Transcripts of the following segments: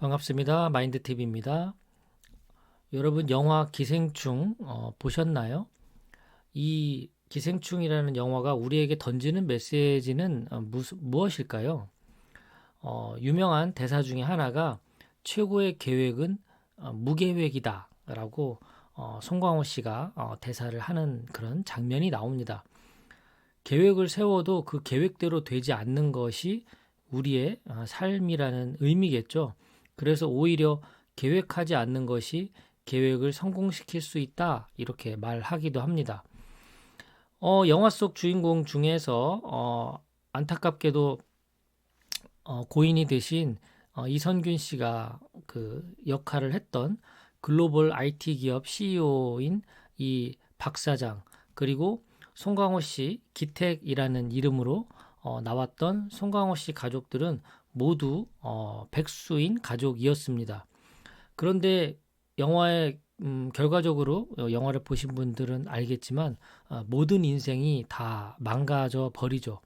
반갑습니다. 마인드TV입니다. 여러분 영화 기생충 어, 보셨나요? 이 기생충이라는 영화가 우리에게 던지는 메시지는 어, 무, 무엇일까요? 어, 유명한 대사 중에 하나가 최고의 계획은 어, 무계획이다 라고 어, 송광호 씨가 어, 대사를 하는 그런 장면이 나옵니다. 계획을 세워도 그 계획대로 되지 않는 것이 우리의 어, 삶이라는 의미겠죠. 그래서 오히려 계획하지 않는 것이 계획을 성공시킬 수 있다 이렇게 말하기도 합니다. 어, 영화 속 주인공 중에서 어, 안타깝게도 어, 고인이 되신 어, 이선균 씨가 그 역할을 했던 글로벌 IT 기업 CEO인 이 박 사장 그리고 송강호 씨 기택이라는 이름으로 어, 나왔던 송강호 씨 가족들은 모두 어, 백수인 가족이었습니다. 그런데 영화의 음, 결과적으로 어, 영화를 보신 분들은 알겠지만 어, 모든 인생이 다 망가져 버리죠.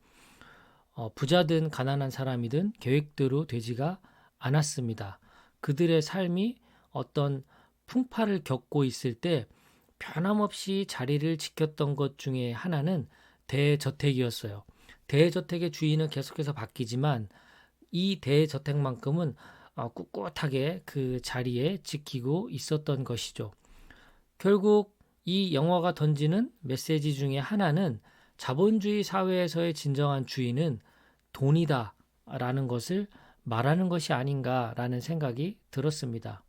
어, 부자든 가난한 사람이든 계획대로 되지가 않았습니다. 그들의 삶이 어떤 풍파를 겪고 있을 때 변함없이 자리를 지켰던 것 중에 하나는 대저택이었어요. 대저택의 주인은 계속해서 바뀌지만 이 대저택만큼은 어, 꿋꿋하게 그 자리에 지키고 있었던 것이죠. 결국 이 영화가 던지는 메시지 중에 하나는 자본주의 사회에서의 진정한 주인은 돈이다 라는 것을 말하는 것이 아닌가라는 생각이 들었습니다.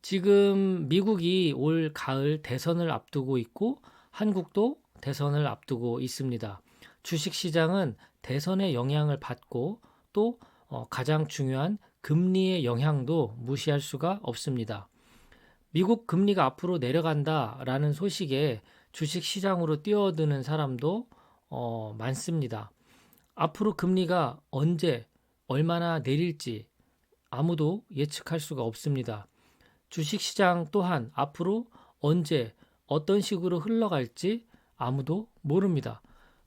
지금 미국이 올 가을 대선을 앞두고 있고 한국도 대선을 앞두고 있습니다. 주식 시장은 대선의 영향을 받고 또 어, 가장 중요한 금리의 영향도 무시할 수가 없습니다. 미국 금리가 앞으로 내려간다라는 소식에 주식 시장으로 뛰어드는 사람도 어, 많습니다. 앞으로 금리가 언제 얼마나 내릴지 아무도 예측할 수가 없습니다. 주식 시장 또한 앞으로 언제 어떤 식으로 흘러갈지 아무도 모릅니다.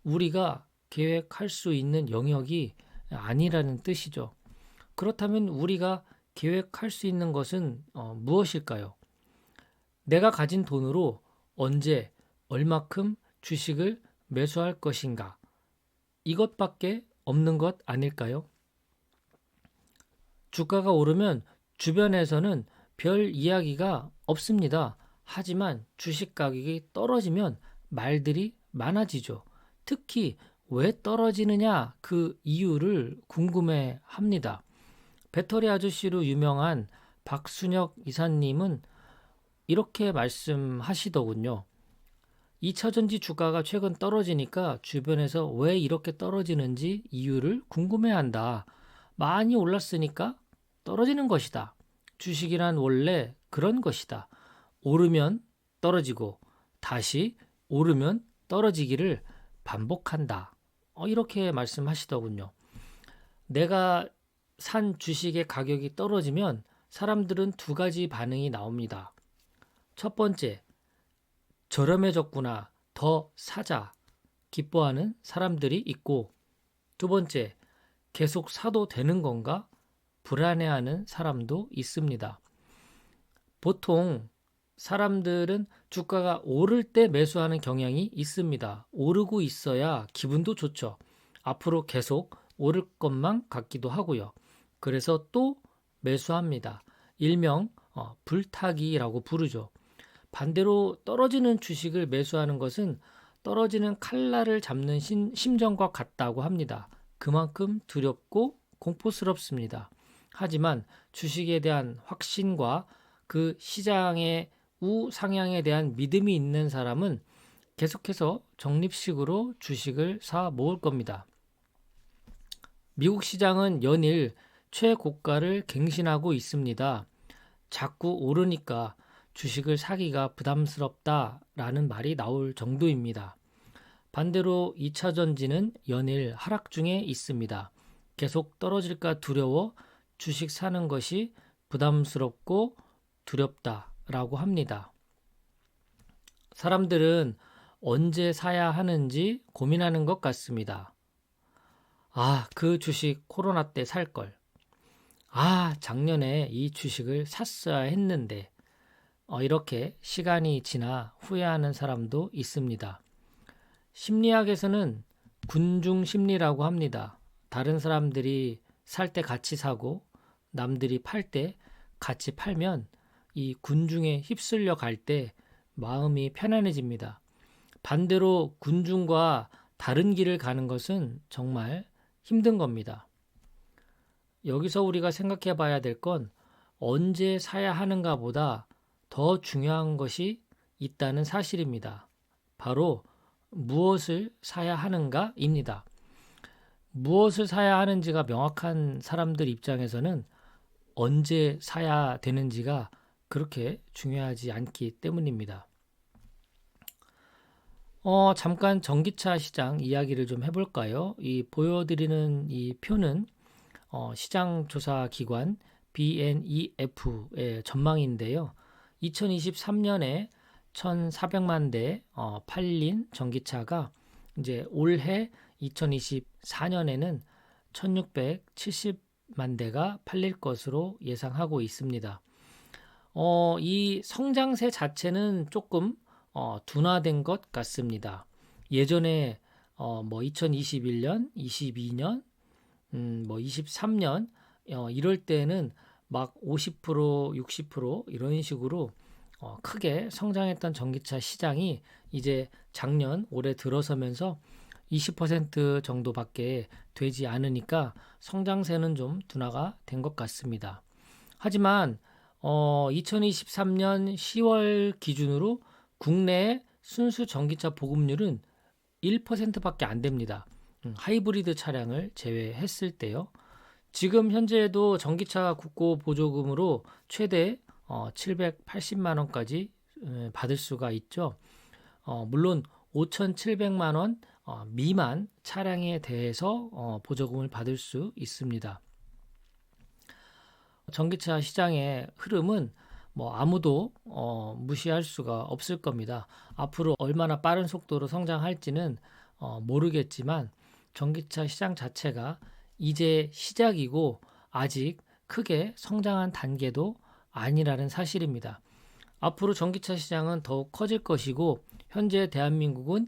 우리가 계획할 수 있는 영역이 아니라는 뜻이죠. 그렇다면 우리가 계획할 수 있는 것은 어, 무엇일까요? 내가 가진 돈으로 언제 얼마큼 주식을 매수할 것인가? 이것밖에 없는 것 아닐까요? 주가가 오르면 주변에서는 별 이야기가 없습니다. 하지만 주식 가격이 떨어지면 말들이 많아지죠. 특히 왜 떨어지느냐 그 이유를 궁금해 합니다. 배터리 아저씨로 유명한 박순혁 이사님은 이렇게 말씀하시더군요. 2차 전지 주가가 최근 떨어지니까 주변에서 왜 이렇게 떨어지는지 이유를 궁금해 한다. 많이 올랐으니까 떨어지는 것이다. 주식이란 원래 그런 것이다. 오르면 떨어지고 다시 오르면 떨어지기를 반복한다. 어, 이렇게 말씀하시더군요. 내가 산 주식의 가격이 떨어지면 사람들은 두 가지 반응이 나옵니다. 첫 번째, 저렴해졌구나. 더 사자. 기뻐하는 사람들이 있고, 두 번째, 계속 사도 되는 건가? 불안해하는 사람도 있습니다. 보통 사람들은 주가가 오를 때 매수하는 경향이 있습니다. 오르고 있어야 기분도 좋죠. 앞으로 계속 오를 것만 같기도 하고요. 그래서 또 매수합니다. 일명 어, 불타기라고 부르죠. 반대로 떨어지는 주식을 매수하는 것은 떨어지는 칼날을 잡는 신, 심정과 같다고 합니다. 그만큼 두렵고 공포스럽습니다. 하지만 주식에 대한 확신과 그 시장의 우상향에 대한 믿음이 있는 사람은 계속해서 적립식으로 주식을 사 모을 겁니다. 미국 시장은 연일 최고가를 갱신하고 있습니다. 자꾸 오르니까 주식을 사기가 부담스럽다라는 말이 나올 정도입니다. 반대로 2차 전지는 연일 하락 중에 있습니다. 계속 떨어질까 두려워 주식 사는 것이 부담스럽고 두렵다. 라고 합니다. 사람들은 언제 사야 하는지 고민하는 것 같습니다. 아, 그 주식 코로나 때 살 걸. 아, 작년에 이 주식을 샀어야 했는데, 어, 이렇게 시간이 지나 후회하는 사람도 있습니다. 심리학에서는 군중 심리라고 합니다. 다른 사람들이 살 때 같이 사고 남들이 팔 때 같이 팔면 이 군중에 휩쓸려 갈 때 마음이 편안해집니다. 반대로 군중과 다른 길을 가는 것은 정말 힘든 겁니다. 여기서 우리가 생각해 봐야 될 건 언제 사야 하는가 보다 더 중요한 것이 있다는 사실입니다. 바로 무엇을 사야 하는가입니다. 무엇을 사야 하는지가 명확한 사람들 입장에서는 언제 사야 되는지가 그렇게 중요하지 않기 때문입니다. 어, 잠깐 전기차 시장 이야기를 좀 해볼까요? 이 보여드리는 이 표는 어, 시장 조사 기관 BNEF의 전망인데요. 2023년에 1,400만 대 어, 팔린 전기차가 이제 올해 2024년에는 1,670만 대가 팔릴 것으로 예상하고 있습니다. 어, 이 성장세 자체는 조금 어, 둔화된 것 같습니다. 예전에 어, 뭐 2021년, 22년, 음, 뭐 23년 어, 이럴 때는 막 50%, 60% 이런 식으로 어, 크게 성장했던 전기차 시장이 이제 작년 올해 들어서면서 20% 정도밖에 되지 않으니까 성장세는 좀 둔화가 된 것 같습니다. 하지만 어, 2023년 10월 기준으로 국내 순수 전기차 보급률은 1%밖에 안 됩니다. 음, 하이브리드 차량을 제외했을 때요. 지금 현재도 전기차 국고 보조금으로 최대 어, 780만 원까지 받을 수가 있죠. 어, 물론 5,700만 원 어, 미만 차량에 대해서 어, 보조금을 받을 수 있습니다. 전기차 시장의 흐름은 뭐 아무도 어, 무시할 수가 없을 겁니다. 앞으로 얼마나 빠른 속도로 성장할지는 어, 모르겠지만 전기차 시장 자체가 이제 시작이고 아직 크게 성장한 단계도 아니라는 사실입니다. 앞으로 전기차 시장은 더욱 커질 것이고 현재 대한민국은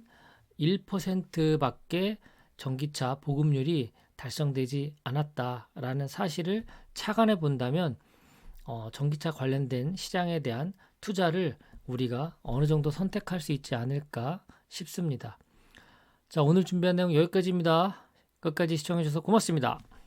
1%밖에 전기차 보급률이 달성되지 않았다라는 사실을 착안해 본다면 어, 전기차 관련된 시장에 대한 투자를 우리가 어느 정도 선택할 수 있지 않을까 싶습니다. 자, 오늘 준비한 내용 여기까지입니다. 끝까지 시청해 주셔서 고맙습니다.